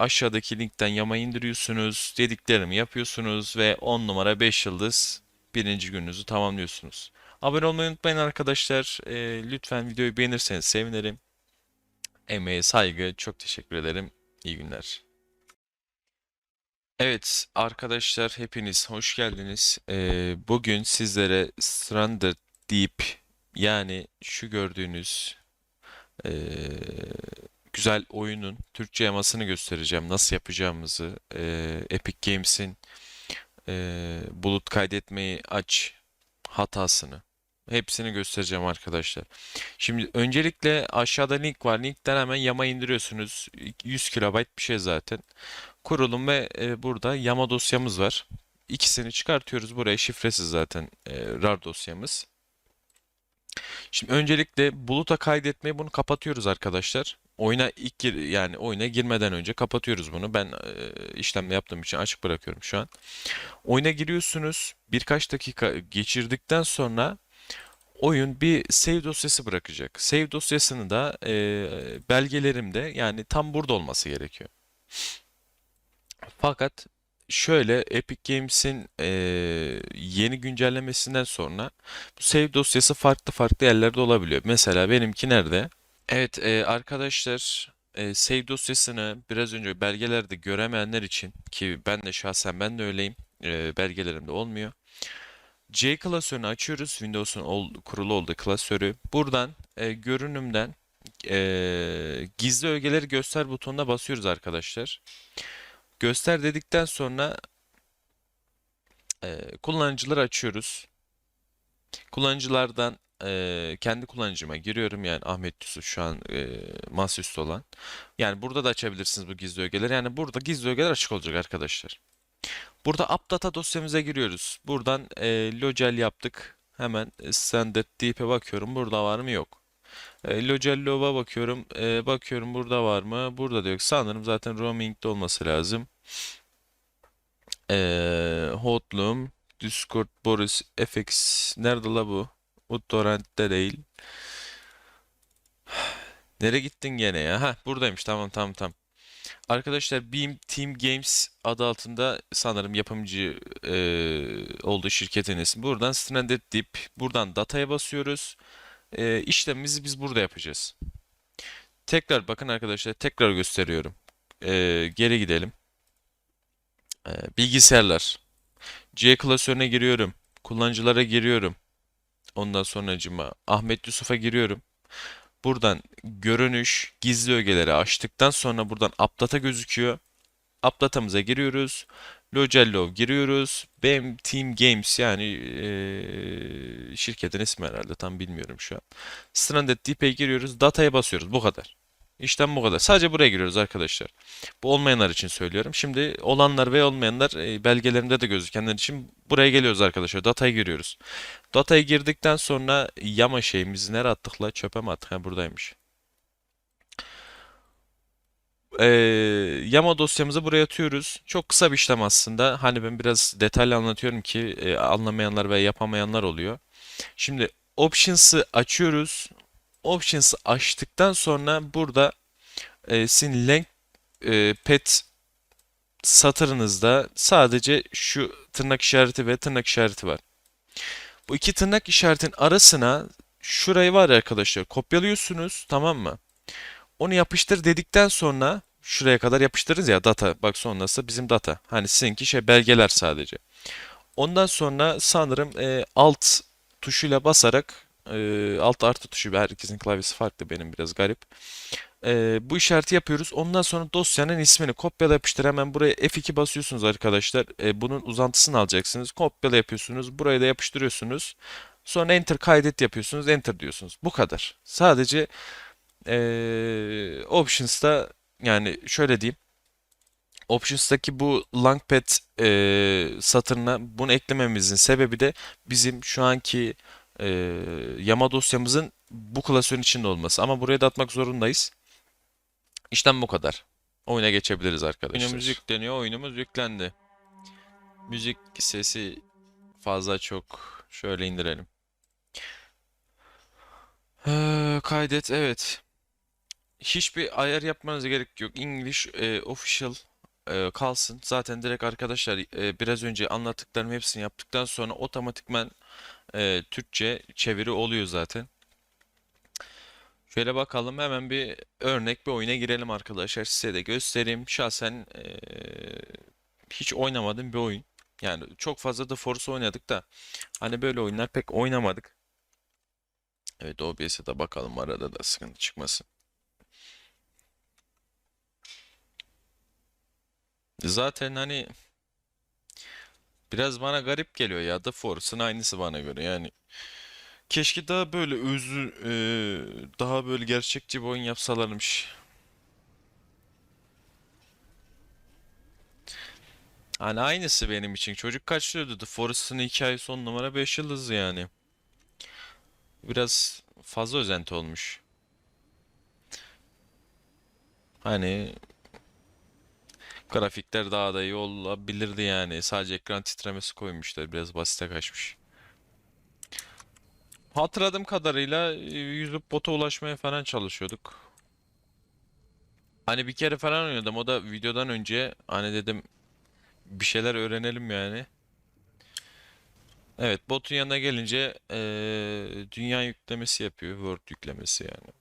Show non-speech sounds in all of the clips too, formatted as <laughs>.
aşağıdaki linkten yama indiriyorsunuz. Dediklerimi yapıyorsunuz ve 10 numara 5 yıldız birinci gününüzü tamamlıyorsunuz. Abone olmayı unutmayın arkadaşlar. Ee, lütfen videoyu beğenirseniz sevinirim. Emeğe saygı. Çok teşekkür ederim. İyi günler. Evet arkadaşlar hepiniz hoş geldiniz. Ee, bugün sizlere Stranded Deep yani şu gördüğünüz ee, güzel oyunun Türkçe yamasını göstereceğim. Nasıl yapacağımızı. Ee, Epic Games'in ee, bulut kaydetmeyi aç hatasını. Hepsini göstereceğim arkadaşlar. Şimdi öncelikle aşağıda link var. Linkten hemen yama indiriyorsunuz. 100 KB bir şey zaten. Kurulum ve e, burada yama dosyamız var. İkisini çıkartıyoruz. Buraya şifresiz zaten e, RAR dosyamız. Şimdi öncelikle buluta kaydetmeyi bunu kapatıyoruz arkadaşlar. Oyuna ilk gir yani oyuna girmeden önce kapatıyoruz bunu. Ben e, işlemle yaptığım için açık bırakıyorum şu an. Oyuna giriyorsunuz. Birkaç dakika geçirdikten sonra oyun bir save dosyası bırakacak. Save dosyasını da e, belgelerimde yani tam burada olması gerekiyor. Fakat şöyle Epic Games'in e, yeni güncellemesinden sonra bu save dosyası farklı farklı yerlerde olabiliyor. Mesela benimki nerede? Evet e, arkadaşlar e, save dosyasını biraz önce belgelerde göremeyenler için ki ben de şahsen ben de öyleyim. E, belgelerimde olmuyor. C klasörünü açıyoruz. Windows'un kurulu olduğu klasörü. Buradan e, görünümden e, gizli ögeleri göster butonuna basıyoruz arkadaşlar. Göster dedikten sonra e, kullanıcıları açıyoruz. Kullanıcılardan e, kendi kullanıcıma giriyorum yani Ahmet Yusuf şu an e, masaüstü olan. Yani burada da açabilirsiniz bu gizli ögeleri. Yani burada gizli ögeler açık olacak arkadaşlar. Burada AppData dosyamıza giriyoruz. Buradan e, locel yaptık. Hemen standard deep'e bakıyorum. Burada var mı? Yok. E, locel log'a bakıyorum. E, bakıyorum burada var mı? Burada da yok. Sanırım zaten roaming'de olması lazım. E, Hotloom, Discord, Boris, FX. Nerede la bu? uTorrent'te değil. Nereye gittin gene ya? Ha buradaymış. Tamam tamam tamam. Arkadaşlar Beam Team Games adı altında sanırım yapımcı e, olduğu şirketin ismi. Buradan Stranded Deep, buradan dataya basıyoruz. E, işlemimizi biz burada yapacağız. Tekrar bakın arkadaşlar tekrar gösteriyorum. E, geri gidelim. E, bilgisayarlar. C klasörüne giriyorum. Kullanıcılara giriyorum. Ondan sonracıma Ahmet Yusuf'a giriyorum. Buradan görünüş, gizli ögeleri açtıktan sonra buradan Appdata gözüküyor. Appdata'mıza giriyoruz. Logellog giriyoruz. Benim Team Games yani eee, şirketin ismi herhalde tam bilmiyorum şu an. Stranded Deep'e giriyoruz. Data'ya basıyoruz. Bu kadar. İşlem bu kadar. Sadece buraya giriyoruz arkadaşlar. Bu olmayanlar için söylüyorum. Şimdi olanlar ve olmayanlar e, belgelerimde de gözükenler için buraya geliyoruz arkadaşlar. Data'ya giriyoruz. Data'ya girdikten sonra yama şeyimizi nereye attık la? Çöpe mi attık? Ha buradaymış. Ee, yama dosyamızı buraya atıyoruz. Çok kısa bir işlem aslında. Hani ben biraz detaylı anlatıyorum ki e, anlamayanlar ve yapamayanlar oluyor. Şimdi Options'ı açıyoruz. Options'ı açtıktan sonra burada e, sizin length e, pet satırınızda sadece şu tırnak işareti ve tırnak işareti var. Bu iki tırnak işaretin arasına şurayı var arkadaşlar kopyalıyorsunuz tamam mı? Onu yapıştır dedikten sonra şuraya kadar yapıştırırız ya data bak sonrası bizim data. Hani sizinki şey belgeler sadece. Ondan sonra sanırım e, alt tuşuyla basarak e, alt artı tuşu herkesin klavyesi farklı benim biraz garip. E, bu işareti yapıyoruz. Ondan sonra dosyanın ismini kopyala yapıştır. Hemen buraya F2 basıyorsunuz arkadaşlar. E, bunun uzantısını alacaksınız. Kopyala yapıyorsunuz. Buraya da yapıştırıyorsunuz. Sonra Enter kaydet yapıyorsunuz. Enter diyorsunuz. Bu kadar. Sadece e, Options'ta yani şöyle diyeyim. Options'taki bu Langpad e, satırına bunu eklememizin sebebi de bizim şu anki e, yama dosyamızın bu klasörün içinde olması. Ama buraya da atmak zorundayız. İşlem bu kadar. Oyuna geçebiliriz arkadaşlar. Oyunumuz yükleniyor. Oyunumuz yüklendi. Müzik sesi fazla çok. Şöyle indirelim. Ee, kaydet evet. hiçbir ayar yapmanıza gerek yok. English e, official e, kalsın. Zaten direkt arkadaşlar e, biraz önce anlattıklarım hepsini yaptıktan sonra otomatikman e, Türkçe çeviri oluyor zaten. Şöyle bakalım hemen bir örnek bir oyuna girelim arkadaşlar. Size de göstereyim. Şahsen e, hiç oynamadığım bir oyun. Yani çok fazla da Forza oynadık da hani böyle oyunlar pek oynamadık. Evet OBS'e de bakalım arada da sıkıntı çıkmasın. Zaten hani biraz bana garip geliyor ya The Force'ın aynısı bana göre yani. Keşke daha böyle özü e, daha böyle gerçekçi bir oyun yapsalarmış. Hani aynısı benim için. Çocuk kaç diyordu? The Forest'ın hikayesi on numara 5 yıldız yani. Biraz fazla özenti olmuş. Hani grafikler daha da iyi olabilirdi yani. Sadece ekran titremesi koymuşlar. Biraz basite kaçmış. Hatırladığım kadarıyla e, yüzüp bota ulaşmaya falan çalışıyorduk. Hani bir kere falan oynadım. O da videodan önce. Hani dedim bir şeyler öğrenelim yani. Evet botun yanına gelince eee, dünya yüklemesi yapıyor. Word yüklemesi yani.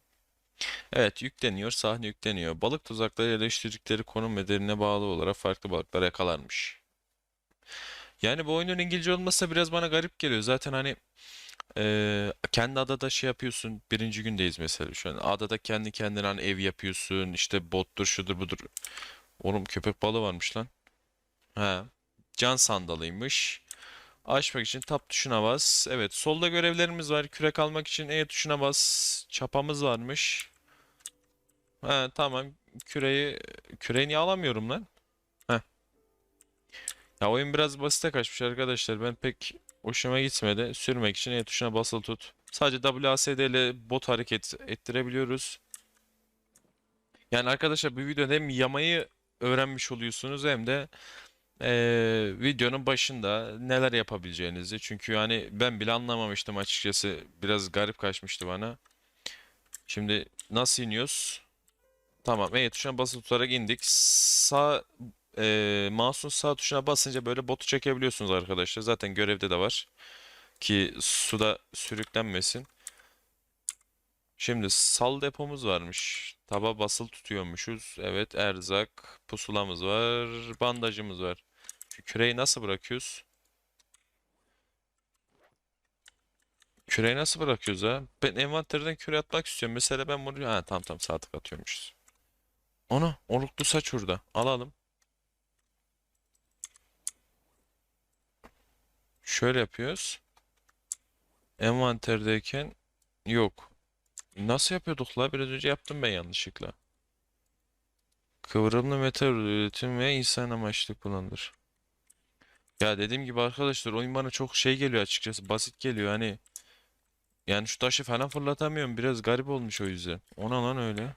Evet yükleniyor. Sahne yükleniyor. Balık tuzakları yerleştirdikleri konum ve derine bağlı olarak farklı balıklar yakalanmış. Yani bu oyunun İngilizce olması biraz bana garip geliyor. Zaten hani eee, kendi adada şey yapıyorsun. Birinci gündeyiz mesela şu an. Adada kendi kendine hani ev yapıyorsun. İşte bottur şudur budur. Oğlum köpek balığı varmış lan. He. Can sandalıymış. Açmak için tab tuşuna bas. Evet, solda görevlerimiz var. Kürek almak için E tuşuna bas. Çapamız varmış. He, tamam. Küreyi küreği niye alamıyorum lan? Heh. Ya oyun biraz basite kaçmış arkadaşlar. Ben pek hoşuma gitmedi. Sürmek için E tuşuna basılı tut. Sadece WASD ile bot hareket ettirebiliyoruz. Yani arkadaşlar bu videoda hem yamayı öğrenmiş oluyorsunuz hem de Ee, videonun başında neler yapabileceğinizi. Çünkü yani ben bile anlamamıştım açıkçası. Biraz garip kaçmıştı bana. Şimdi nasıl iniyoruz? Tamam. E tuşuna basılı tutarak indik. Sağ e, mouse'un sağ tuşuna basınca böyle botu çekebiliyorsunuz arkadaşlar. Zaten görevde de var. Ki suda sürüklenmesin. Şimdi sal depomuz varmış. Taba basılı tutuyormuşuz. Evet erzak, pusulamız var, bandajımız var. Şu küreği nasıl bırakıyoruz? Küreği nasıl bırakıyoruz ha? Ben envanterden küre atmak istiyorum. Mesela ben bunu... Ha tamam tamam sağ tık atıyormuşuz. Ona oruklu saç orada. Alalım. Şöyle yapıyoruz. Envanterdeyken yok. Nasıl yapıyorduk la? Biraz önce yaptım ben yanlışlıkla. Kıvrımlı metal üretim ve insan amaçlı kullanılır. Ya dediğim gibi arkadaşlar oyun bana çok şey geliyor açıkçası. Basit geliyor hani. Yani şu taşı falan fırlatamıyorum. Biraz garip olmuş o yüzden. Ona lan öyle.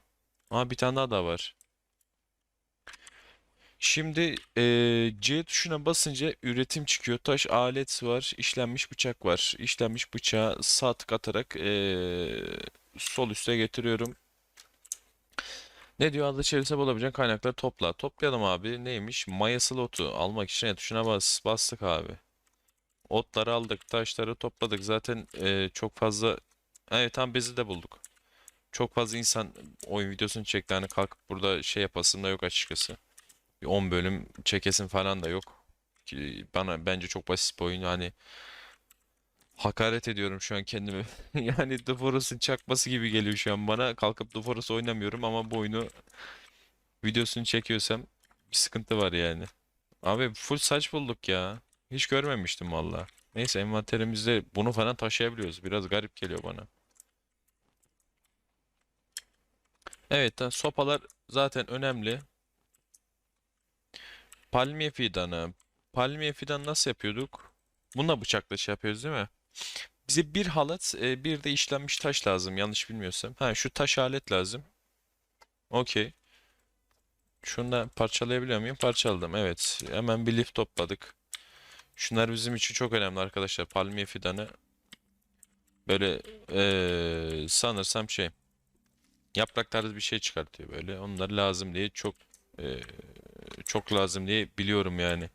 Aa bir tane daha da var. Şimdi eee, C tuşuna basınca üretim çıkıyor. Taş alet var. işlenmiş bıçak var. İşlenmiş bıçağı sağ tık atarak eee, sol üste getiriyorum. Ne diyor? Adı çevirse bulabileceğin kaynakları topla. Toplayalım abi. Neymiş? Mayasıl otu. Almak için E tuşuna bas. Bastık abi. Otları aldık. Taşları topladık. Zaten eee, çok fazla... Evet tam bezi de bulduk. Çok fazla insan oyun videosunu çekti. Hani kalkıp burada şey yapasım da yok açıkçası. Bir 10 bölüm çekesim falan da yok. Ki bana bence çok basit bir oyun. Hani hakaret ediyorum şu an kendime. <laughs> Yani The Forest'ın çakması gibi geliyor şu an bana. Kalkıp The Forest oynamıyorum ama bu oyunu videosunu çekiyorsam bir sıkıntı var yani. Abi full saç bulduk ya. Hiç görmemiştim valla. Neyse envanterimizde bunu falan taşıyabiliyoruz. Biraz garip geliyor bana. Evet, sopalar zaten önemli. Palmiye fidanı. Palmiye fidanı nasıl yapıyorduk? Bununla bıçakla şey yapıyoruz değil mi? Bize bir halat, e, bir de işlenmiş taş lazım yanlış bilmiyorsam. Ha şu taş alet lazım. Okey. Şunu da parçalayabiliyor muyum? Parçaladım. Evet. Hemen bir lif topladık. Şunlar bizim için çok önemli arkadaşlar. Palmiye fidanı. Böyle e, sanırsam şey. Yaprak tarzı bir şey çıkartıyor böyle. Onlar lazım diye çok e, çok lazım diye biliyorum yani.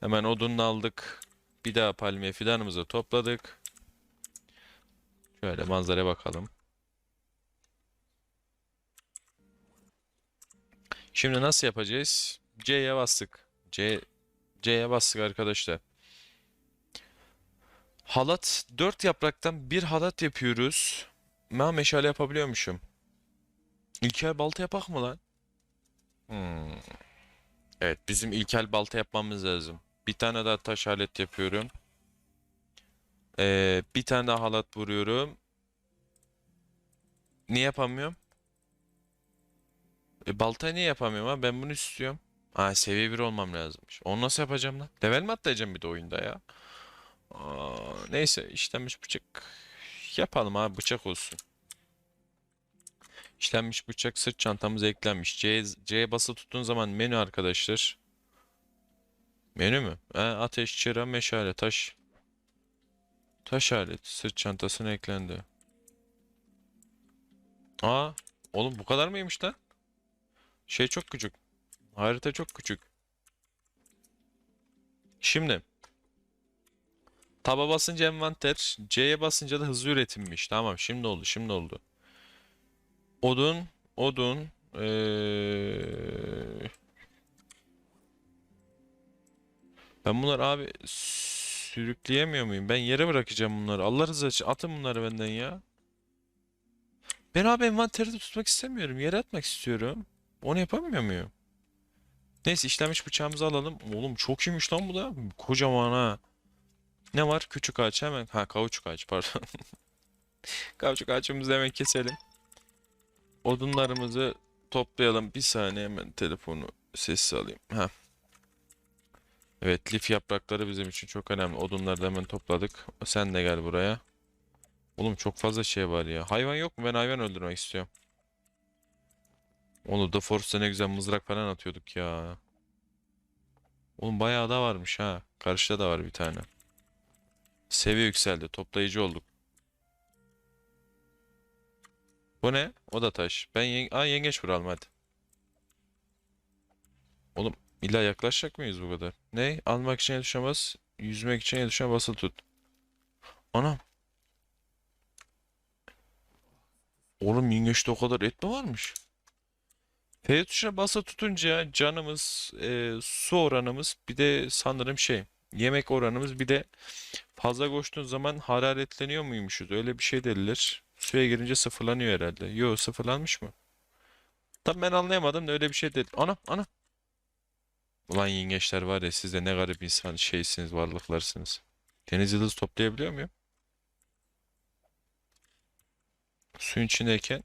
Hemen odununu aldık. Bir daha palmiye fidanımızı topladık. Şöyle manzaraya bakalım. Şimdi nasıl yapacağız? C'ye bastık. C C'ye bastık arkadaşlar. Halat 4 yapraktan bir halat yapıyoruz. Ben meşale yapabiliyormuşum. İlkel balta yapak mı lan? Hmm. Evet bizim ilkel balta yapmamız lazım. Bir tane daha taş alet yapıyorum. Ee, bir tane daha halat vuruyorum. Niye yapamıyorum? E, baltayı niye yapamıyorum ha? Ben bunu istiyorum. Ha seviye 1 olmam lazımmış. Onu nasıl yapacağım lan? Level mi atlayacağım bir de oyunda ya? Aa, neyse işlenmiş bıçak yapalım abi bıçak olsun. İşlenmiş bıçak sırt çantamıza eklenmiş. C, C'ye basılı tuttuğun zaman menü arkadaşlar. Menü mü? Ha, ateş, çıra, meşale, taş. Taş alet sırt çantasına eklendi. Aa, oğlum bu kadar mıymış lan? Şey çok küçük. Harita çok küçük. Şimdi taba basınca envanter, C'ye basınca da hızlı üretimmiş. Tamam, şimdi oldu, şimdi oldu. Odun, odun, eee, ben bunları abi sürükleyemiyor muyum? Ben yere bırakacağım bunları. Allah rızası için atın bunları benden ya. Ben abi envanterde tutmak istemiyorum. Yere atmak istiyorum. Onu yapamıyor muyum? Neyse işlenmiş bıçağımızı alalım. Oğlum çok iyiymiş lan bu da. Kocaman ha. Ne var? Küçük ağaç hemen. Ha kauçuk ağaç pardon. <laughs> Kauçuk ağaçımızı hemen keselim. Odunlarımızı toplayalım. Bir saniye hemen telefonu sessiz alayım. Ha. Evet lif yaprakları bizim için çok önemli. Odunları da hemen topladık. Sen de gel buraya. Oğlum çok fazla şey var ya. Hayvan yok mu? Ben hayvan öldürmek istiyorum. Onu da Force'da ne güzel mızrak falan atıyorduk ya. Oğlum bayağı da varmış ha. Karşıda da var bir tane. Seviye yükseldi. Toplayıcı olduk. Bu ne? O da taş. Ben yeng Aa, yengeç vuralım hadi. Oğlum illa yaklaşacak mıyız bu kadar? Ne? Almak için el bas. Yüzmek için el tuşuna tut. Anam. Oğlum yengeçte o kadar et mi varmış? F tuşuna basılı tutunca canımız, e, su oranımız bir de sanırım şey yemek oranımız bir de fazla koştuğun zaman hararetleniyor muymuşuz? Öyle bir şey dediler. Suya girince sıfırlanıyor herhalde. Yo sıfırlanmış mı? Tam ben anlayamadım da öyle bir şey dedi. Ana ana. Ulan yengeçler var ya siz de ne garip insan şeysiniz varlıklarsınız. Deniz yıldızı toplayabiliyor muyum? Suyun içindeyken.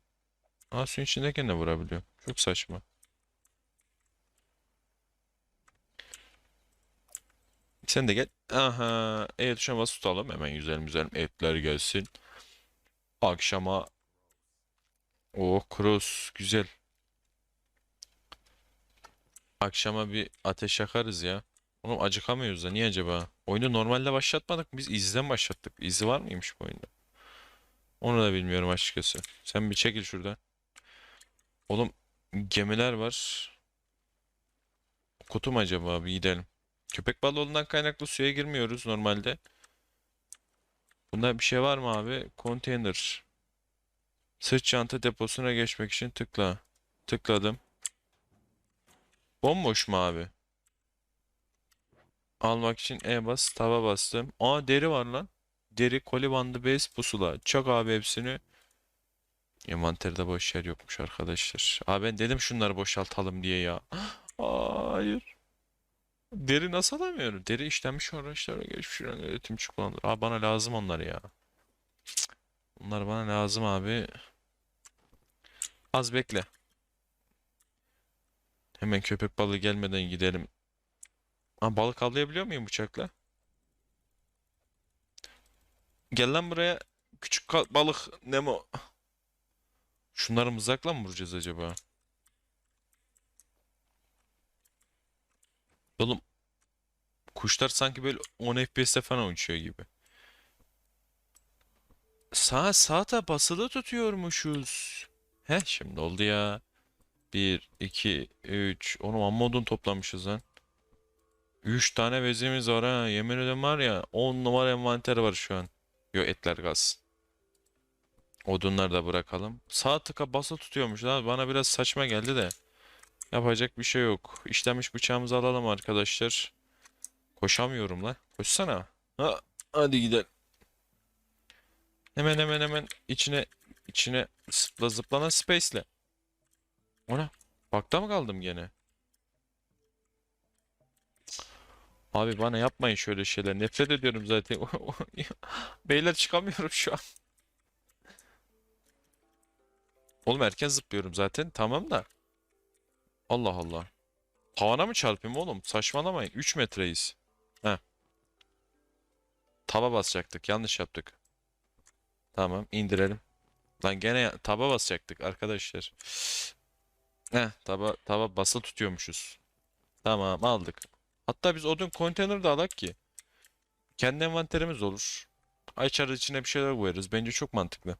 Aa suyun içindeyken de vurabiliyorum. Çok saçma. Sen de gel. Aha. E tuşuna bas tutalım. Hemen güzel güzel etler gelsin. Akşama. Oh cross. Güzel. Akşama bir ateş yakarız ya. Oğlum acıkamıyoruz da. Niye acaba? Oyunu normalde başlatmadık? Biz izden başlattık. İzi var mıymış bu oyunda? Onu da bilmiyorum açıkçası. Sen bir çekil şuradan. Oğlum gemiler var. Kutu mu acaba? Bir gidelim. Köpek balığından kaynaklı suya girmiyoruz normalde. Bunda bir şey var mı abi? Container. Sırt çanta deposuna geçmek için tıkla. Tıkladım. Bomboş mu abi? Almak için E bas, taba bastım. Aa deri var lan. Deri, koli bandı, bez, pusula. Çak abi hepsini. Envanterde boş yer yokmuş arkadaşlar. Abi ben dedim şunları boşaltalım diye ya. <gasps> Hayır. Deri nasıl alamıyorum? Deri işlenmiş araçlara geçmiş ürün üretimci kullanılır. Abi bana lazım onlar ya. Bunlar bana lazım abi. Az bekle. Hemen köpek balığı gelmeden gidelim. Ha, balık avlayabiliyor muyum bıçakla? Gel lan buraya. Küçük balık Nemo. Şunları mızrakla mı vuracağız acaba? Oğlum kuşlar sanki böyle 10 FPS'te falan uçuyor gibi. Sağ da basılı tutuyormuşuz. He şimdi oldu ya. 1, 2, 3. Oğlum amma odun toplamışız lan. 3 tane bezimiz var ha. Yemin ederim var ya 10 numara envanter var şu an. Yo etler gaz. Odunları da bırakalım. Sağ tıka basa tutuyormuş lan. Bana biraz saçma geldi de. Yapacak bir şey yok. İşlenmiş bıçağımızı alalım arkadaşlar. Koşamıyorum lan. Koşsana. Ha, hadi gidelim. Hemen hemen hemen içine içine zıpla zıplana space'le. Ona. Bakta mı kaldım gene? Abi bana yapmayın şöyle şeyler. Nefret ediyorum zaten. <laughs> Beyler çıkamıyorum şu an. Oğlum erken zıplıyorum zaten. Tamam da. Allah Allah. Tavana mı çarpayım oğlum? Saçmalamayın. 3 metreyiz. Heh. Taba basacaktık. Yanlış yaptık. Tamam indirelim. Lan gene taba basacaktık arkadaşlar. Heh taba, taba basılı tutuyormuşuz. Tamam aldık. Hatta biz odun konteyner de alak ki. Kendi envanterimiz olur. Açarız içine bir şeyler koyarız. Bence çok mantıklı.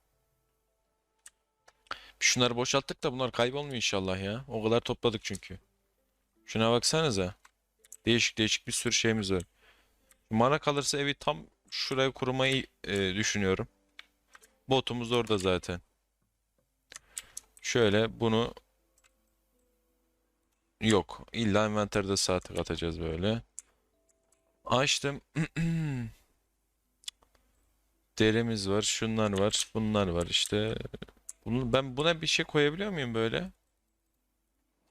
Şunları boşalttık da bunlar kaybolmuyor inşallah ya. O kadar topladık çünkü. Şuna baksanıza. Değişik değişik bir sürü şeyimiz var. Bana kalırsa evi tam şuraya kurmayı e, düşünüyorum. Botumuz orada zaten. Şöyle bunu yok. İlla envanterde saate atacağız böyle. Açtım. <clears throat> Derimiz var, şunlar var, bunlar var işte. Bunu, ben buna bir şey koyabiliyor muyum böyle?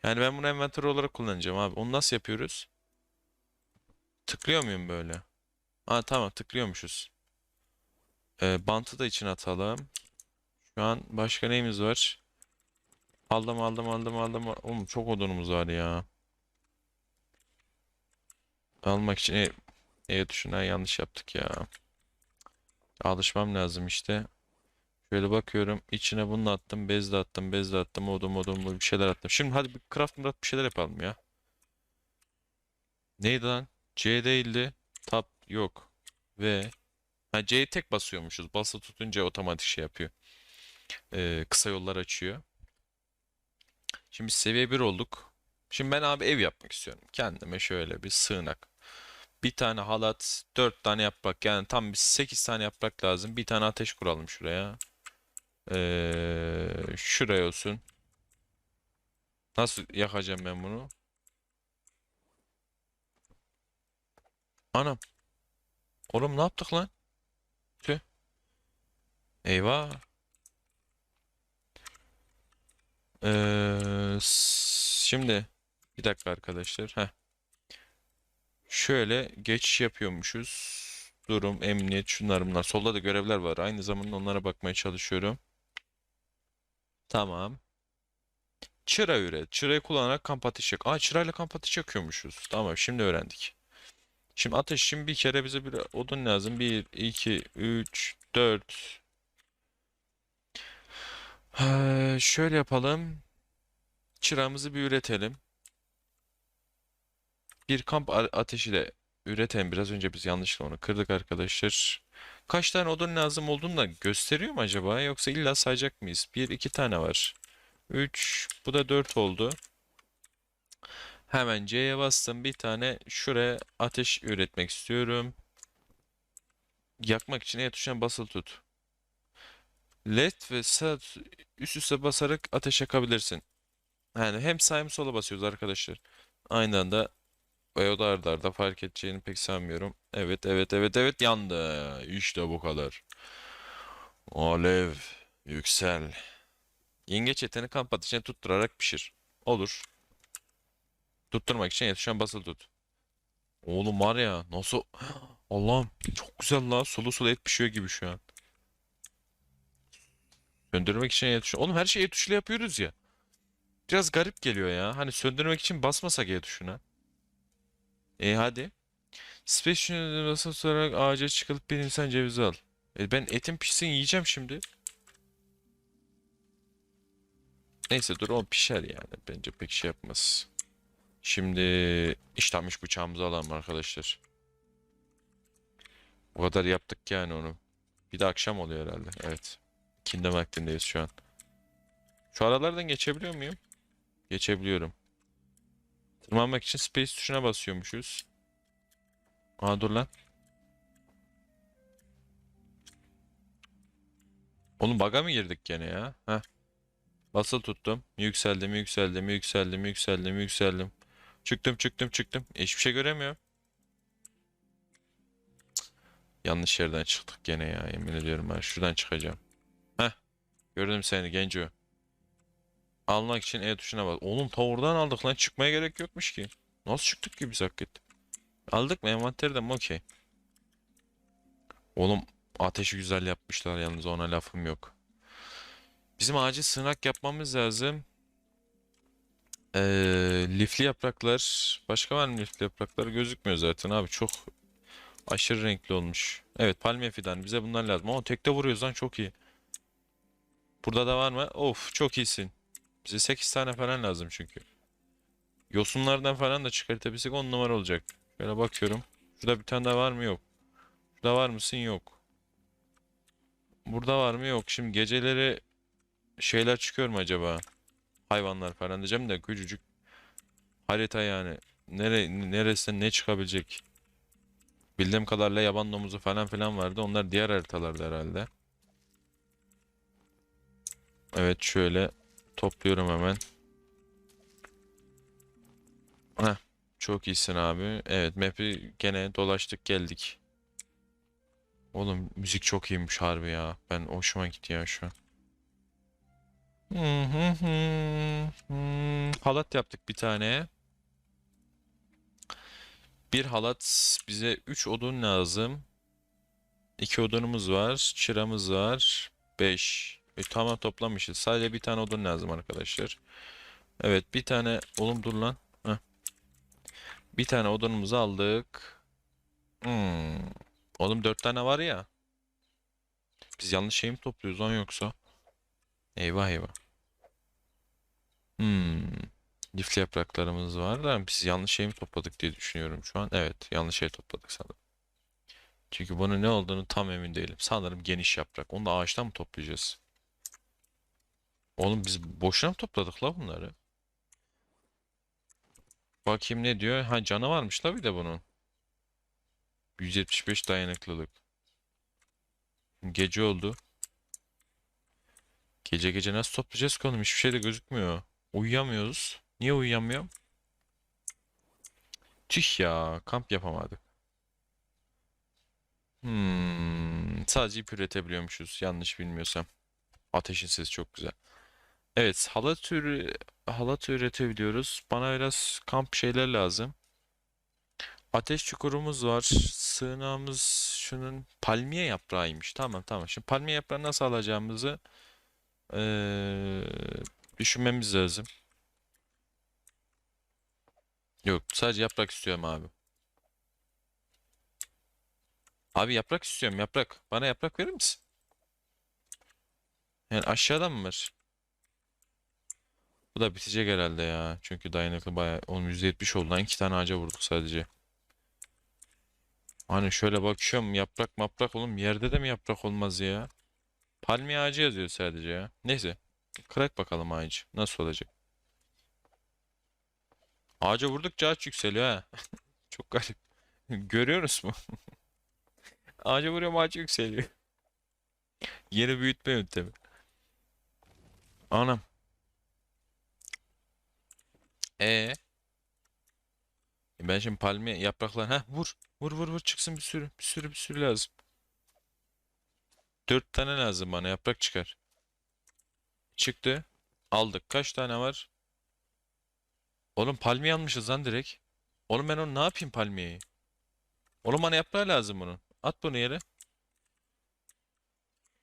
Yani ben bunu envanter olarak kullanacağım abi. Onu nasıl yapıyoruz? Tıklıyor muyum böyle? Aa tamam tıklıyormuşuz. Ee, bantı da içine atalım. Şu an başka neyimiz var? Aldım aldım aldım aldım. Oğlum çok odunumuz var ya. Almak için e, e yanlış yaptık ya. Alışmam lazım işte. Şöyle bakıyorum. içine bunu attım. Bez de attım. Bez de attım. Odun odun bir şeyler attım. Şimdi hadi bir craft murat bir şeyler yapalım ya. Neydi lan? C değildi. Tab yok. Ve ha, C'yi tek basıyormuşuz. Basılı tutunca otomatik şey yapıyor. Ee, kısa yollar açıyor. Şimdi seviye 1 olduk. Şimdi ben abi ev yapmak istiyorum. Kendime şöyle bir sığınak. Bir tane halat, 4 tane yaprak. Yani tam bir 8 tane yaprak lazım. Bir tane ateş kuralım şuraya. Ee, şuraya olsun. Nasıl yakacağım ben bunu? Anam. Oğlum ne yaptık lan? Tüh. Eyvah. Ee, şimdi bir dakika arkadaşlar. Heh. Şöyle geçiş yapıyormuşuz. Durum, emniyet, şunlar bunlar. Solda da görevler var. Aynı zamanda onlara bakmaya çalışıyorum. Tamam. Çıra üret. Çırayı kullanarak kamp ateşi yak. Aa çırayla kamp ateşi yakıyormuşuz. Tamam şimdi öğrendik. Şimdi ateş için bir kere bize bir odun lazım. 1, 2, 3, 4. Ee, şöyle yapalım. Çırağımızı bir üretelim. Bir kamp ateşi de üretelim. Biraz önce biz yanlışlıkla onu kırdık arkadaşlar. Kaç tane odun lazım olduğunu da gösteriyor mu acaba? Yoksa illa sayacak mıyız? Bir, iki tane var. 3, bu da 4 oldu. Hemen C'ye bastım. Bir tane şuraya ateş üretmek istiyorum. Yakmak için E tuşuna basılı tut. LED ve sağ üst üste basarak ateş yakabilirsin. Yani hem sağ hem sola basıyoruz arkadaşlar. Aynı anda ve o da arda arda fark edeceğini pek sanmıyorum. Evet evet evet evet yandı. İşte bu kadar. Alev yüksel. Yengeç etini kamp ateşine tutturarak pişir. Olur. Tutturmak için yetişen basılı tut. Oğlum var ya nasıl... <gasps> Allah'ım çok güzel la. Sulu sulu et pişiyor gibi şu an. Söndürmek için tuşu. Oğlum her şeyi tuşuyla yapıyoruz ya. Biraz garip geliyor ya. Hani söndürmek için basmasak E tuşuna. E hadi. Special basılı tutarak ağaca çıkılıp bir insan cevizi al. E ben etin pişsin yiyeceğim şimdi. Neyse dur o pişer yani. Bence pek şey yapmaz. Şimdi işlenmiş bıçağımızı alalım arkadaşlar. O kadar yaptık yani onu. Bir de akşam oluyor herhalde. Evet. İkindi vaktindeyiz şu an. Şu aralardan geçebiliyor muyum? Geçebiliyorum. Tırmanmak için space tuşuna basıyormuşuz. Aa dur lan. Oğlum bug'a mı girdik gene ya? Heh. Basılı tuttum. Yükseldim, yükseldim, yükseldim, yükseldim, yükseldim. Çıktım, çıktım, çıktım. Hiçbir şey göremiyorum. Yanlış yerden çıktık gene ya. Yemin ediyorum ben şuradan çıkacağım. Heh. Gördüm seni Genco. Almak için E tuşuna bas. Oğlum ta oradan aldık lan. Çıkmaya gerek yokmuş ki. Nasıl çıktık ki biz hakikaten? Aldık mı envanterden mi? Okey. Oğlum ateşi güzel yapmışlar yalnız ona lafım yok. Bizim acil sığınak yapmamız lazım. Ee, lifli yapraklar. Başka var mı lifli yapraklar? Gözükmüyor zaten abi. Çok aşırı renkli olmuş. Evet palmiye fidanı. Bize bunlar lazım. Ama tekte vuruyoruz lan çok iyi. Burada da var mı? Of çok iyisin. Bize 8 tane falan lazım çünkü. Yosunlardan falan da çıkartabilsek 10 numara olacak. Şöyle bakıyorum. Şurada bir tane daha var mı? Yok. Şurada var mısın? Yok. Burada var mı? Yok. Şimdi geceleri şeyler çıkıyor mu acaba? Hayvanlar falan diyeceğim de küçücük harita yani. Nere, neresinden ne çıkabilecek? Bildiğim kadarıyla yaban domuzu falan filan vardı. Onlar diğer haritalarda herhalde. Evet şöyle topluyorum hemen. Heh, çok iyisin abi. Evet map'i gene dolaştık geldik. Oğlum müzik çok iyiymiş harbi ya. Ben hoşuma gitti ya şu an. Halat yaptık bir tane. Bir halat bize 3 odun lazım. 2 odunumuz var. Çıramız var. 5. E, tamam toplamışız. Sadece bir tane odun lazım arkadaşlar. Evet bir tane. Oğlum dur lan. Heh. Bir tane odunumuzu aldık. Hmm. Oğlum 4 tane var ya. Biz yanlış şey mi topluyoruz lan yoksa? Eyvah eyvah. Hmm. Lifli yapraklarımız var da biz yanlış şey mi topladık diye düşünüyorum şu an. Evet, yanlış şey topladık sanırım. Çünkü bunun ne olduğunu tam emin değilim. Sanırım geniş yaprak. Onu da ağaçtan mı toplayacağız? Oğlum biz boşuna mı topladık la bunları? Bakayım ne diyor? Ha canı varmış la bir de bunun. 175 dayanıklılık. Gece oldu. Gece gece nasıl toplayacağız ki oğlum? Hiçbir şey de gözükmüyor. Uyuyamıyoruz. Niye uyuyamıyorum? Tüh ya, kamp yapamadık. Hmm, sadece ip üretebiliyormuşuz. Yanlış bilmiyorsam. Ateşin sesi çok güzel. Evet, halat ürü halat üretebiliyoruz. Bana biraz kamp şeyler lazım. Ateş çukurumuz var. Sığınağımız şunun palmiye yaprağıymış. Tamam tamam. Şimdi palmiye yaprağı nasıl alacağımızı eee, düşünmemiz lazım. Yok, sadece yaprak istiyorum abi. Abi yaprak istiyorum, yaprak. Bana yaprak verir misin? Yani aşağıda mı var? Bu da bitecek herhalde ya. Çünkü dayanıklı bayağı. Oğlum %70 oldu lan. iki tane ağaca vurduk sadece. Hani şöyle bakıyorum yaprak maprak oğlum yerde de mi yaprak olmaz ya? Palmiye ağacı yazıyor sadece ya. Neyse. Kırak bakalım ağacı. Nasıl olacak? Ağaca vurdukça ağaç yükseliyor ha. <laughs> Çok garip. Görüyoruz mu? <laughs> Ağaca vuruyorum ağaç yükseliyor. <laughs> Yeni büyütme yöntemi. Anam. E ben şimdi palmiye yapraklar ha vur. Vur vur vur çıksın bir sürü. Bir sürü bir sürü lazım. Dört tane lazım bana yaprak çıkar. Çıktı. Aldık. Kaç tane var? Oğlum palmiye almışız lan direkt. Oğlum ben onu ne yapayım palmiyeyi? Oğlum bana yaprağı lazım bunun. At bunu yere.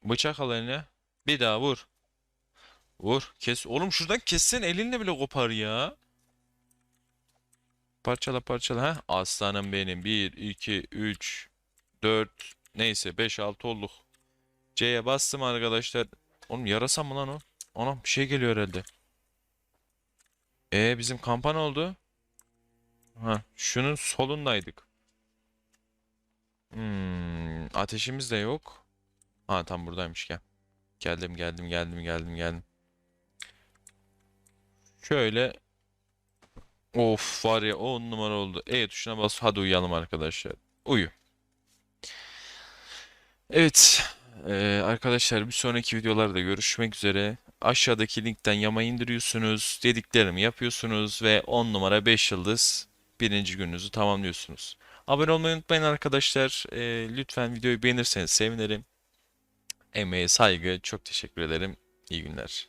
Bıçak al eline. Bir daha vur. Vur. Kes. Oğlum şuradan kessen elinle bile kopar ya. Parçala parçala. ha. Aslanım benim. 1, 2, 3, 4. Neyse 5, 6 olduk. C'ye bastım arkadaşlar. Oğlum yarasa mı lan o? Anam bir şey geliyor herhalde. E bizim kampa ne oldu? Ha, şunun solundaydık. Hmm, ateşimiz de yok. Ha tam buradaymış gel. Geldim geldim geldim geldim geldim. Şöyle of var ya 10 numara oldu. E tuşuna bas hadi uyuyalım arkadaşlar. Uyu. Evet eee, arkadaşlar bir sonraki videolarda görüşmek üzere. Aşağıdaki linkten yama indiriyorsunuz. Dediklerimi yapıyorsunuz ve 10 numara 5 yıldız birinci gününüzü tamamlıyorsunuz. Abone olmayı unutmayın arkadaşlar. Eee, lütfen videoyu beğenirseniz sevinirim. Emeğe saygı çok teşekkür ederim. İyi günler.